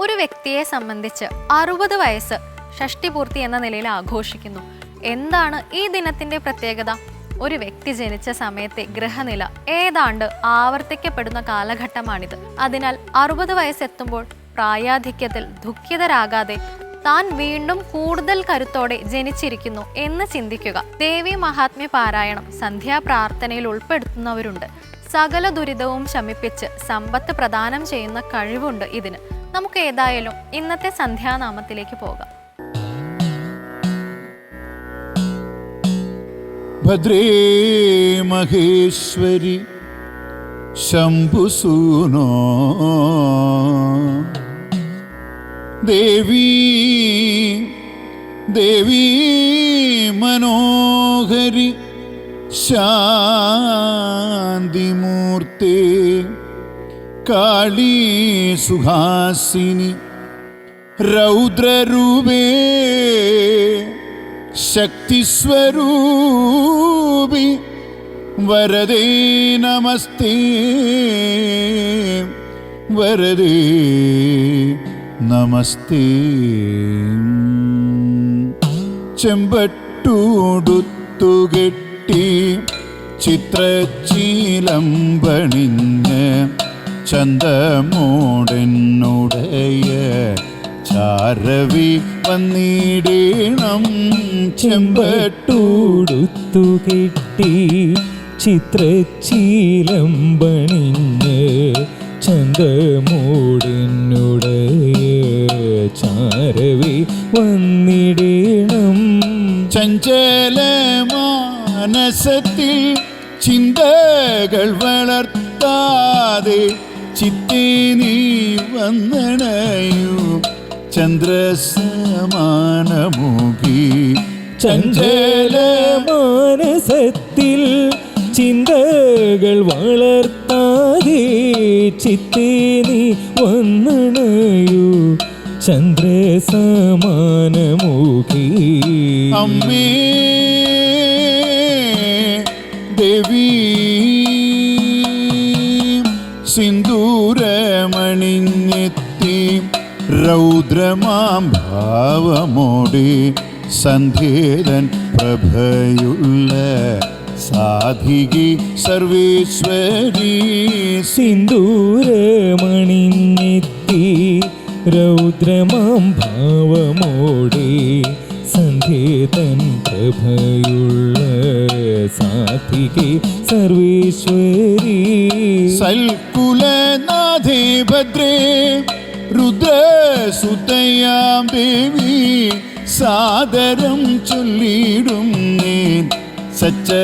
ഒരു വ്യക്തിയെ സംബന്ധിച്ച് അറുപത് വയസ്സ് ഷഷ്ടിപൂർത്തി എന്ന നിലയിൽ ആഘോഷിക്കുന്നു. എന്താണ് ഈ ദിനത്തിന്റെ പ്രത്യേകത? ഒരു വ്യക്തി ജനിച്ച സമയത്തെ ഗ്രഹനില ഏതാണ്ട് ആവർത്തിക്കപ്പെടുന്ന കാലഘട്ടമാണിത്. അതിനാൽ അറുപത് വയസ്സെത്തുമ്പോൾ പ്രായാധിക്യത്തിൽ ദുഃഖിതരാകാതെ താൻ വീണ്ടും കൂടുതൽ കരുത്തോടെ ജനിച്ചിരിക്കുന്നു എന്ന് ചിന്തിക്കുക. ദേവി മഹാത്മ്യ പാരായണം സന്ധ്യാപ്രാർത്ഥനയിൽ ഉൾപ്പെടുത്തുന്നവരുണ്ട്. സകല ദുരിതവും ശമിപ്പിച്ച് സമ്പത്ത് പ്രദാനം ചെയ്യുന്ന കഴിവുണ്ട് ഇതിന്. നമുക്ക് ഏതായാലും ഇന്നത്തെ സന്ധ്യാനാമത്തിലേക്ക് പോകാം. ഭദ്രേ മഹേശ്വരി ശംഭുസൂനോ ദേവി ദേവി മനോഹരി ശാന്തിമൂർത്തേ. കാളീ സുഹാസിനി രൗദ്രരൂപേ ശക്തിസ്വരൂപി വരദേ നമസ്തേ വരദേ നമസ്തേ. ചെമ്പട്ടൂടുത്തുകെട്ടി ചിത്രശീലം പണിഞ്ഞ് ചന്തമോടെന്നുടയ ചാരവി വന്നിടേണം ചെമ്പട്ടൂടുത്തു കെട്ടി ചിത്രശീലം പണിഞ്ഞ് ചാരവി വന്നിടേണം. ചഞ്ചല മാനസത്തിൽ ചിന്തകൾ വളർത്താതെ ചിത്തേ നീ വന്നണയൂ. ചന്ദ്രസമാനമുഖി. ചഞ്ചല മാനസത്തിൽ ചിന്തകൾ വളർത്താതെ ചിത്തേ നീ വന്നണയു. ചന്ദ്രസമാനമുഖി. അമ്മേ. രൗദ്രമാം ഭാവമോടെ സന്ധ്യേതൻ പ്രഭയുള്ള സാധികി സർവേശ്വരി. സിന്ദൂരമണിഞ്ഞെത്തി രൗദ്രമാം ഭാവമോടെ സന്ധ്യേതൻ പ്രഭയുള്ള സാധികി സർവേശ്വരി. സൽകുലനാഥേ ഭദ്രേ. രുദ്രസുതയാം ദേവി സാദരം ചൊല്ലിടും നീൻ സച്ചരിതങ്ങളെല്ലാം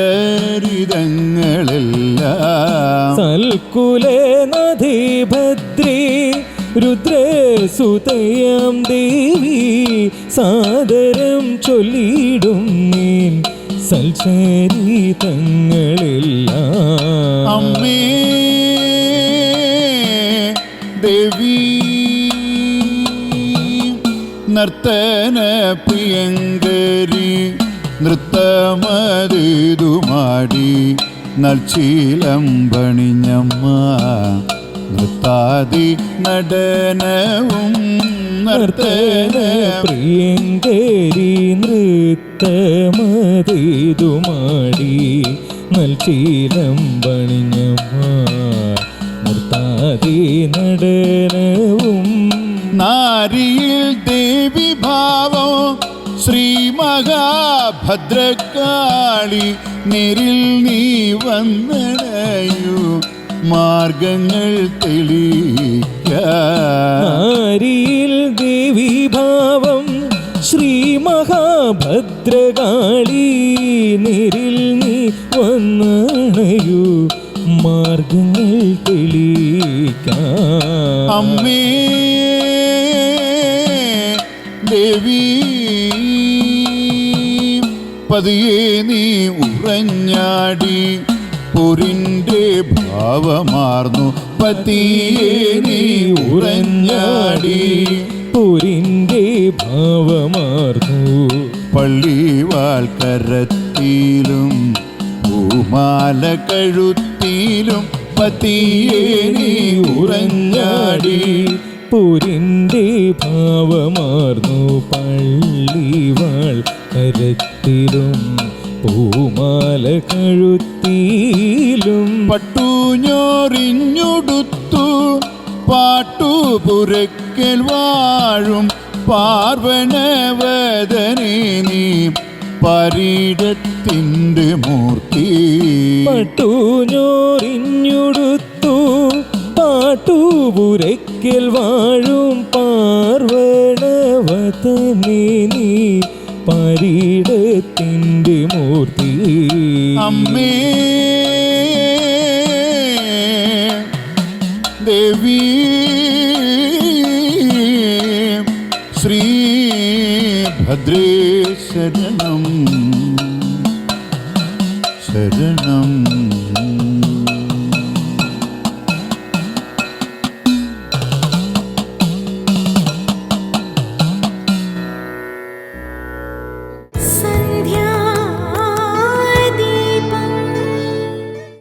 നദി ഭദ്രീ രുദ്രസുതയാം ദേവി സാദരം ചൊല്ലിടും നീൻ സൽചരിതങ്ങളില്ല അമ്മേ ദേവി. നർത്തന പ്രിയങ്കരി നൃത്തമതിതുമാടി നൽചീലം പണിഞ്ഞമ്മ നൃത്താതി നടനവും നർത്തന പ്രിയങ്കരി നൃത്തമതിതുമാടി നൽചീലം പണിഞ്ഞമ്മ നൃത്താതി നടനവും നാരിയിൽ ദേവി ഭാവം ശ്രീ മഹാഭദ്രകാളി നേരിൽ നീ വന്നു മാർഗങ്ങൾ തെളിയിൽ ദേവി ഭാവം ശ്രീ മഹാഭദ്രകാളി നേരിൽ നീ വന്നു മാർഗങ്ങൾ തെളിയിക്ക. അമ്മേ ദേവി പതിയെ നീ ഉറഞ്ഞാടി. പൊരിന്റെ ഭാവമാർന്നു. പതിയെ നീ ഉറഞ്ഞാടി. പൊരിന്റെ ഭാവമാർന്നു. പള്ളിവാൾക്കരത്തിലും പൂമാല കഴുത്തിലും പതിയെ നീ ഉറഞ്ഞാടി. പൂരിന്റെ ഭാവമാർന്നു പള്ളിവാൾ കരത്തിലും പൂമാല കഴുത്തിയിലും പട്ടുഞ്ഞോറിഞ്ഞുടുത്തു പാട്ടുപുരക്കൽ വാഴും പാർവണവദനെ നീ പരീടത്തിന്റെ മൂർത്തി. പട്ടുഞ്ഞോറിഞ്ഞൊടുത്തു പാട്ടുപുരക്കൽ വാഴും പാർവണവതനെ നീ പരീടത്തിന്റെ മൂർത്തി. അമ്മേ ദേവി ശ്രീ ഭദ്രേ ശരണം ശരണം.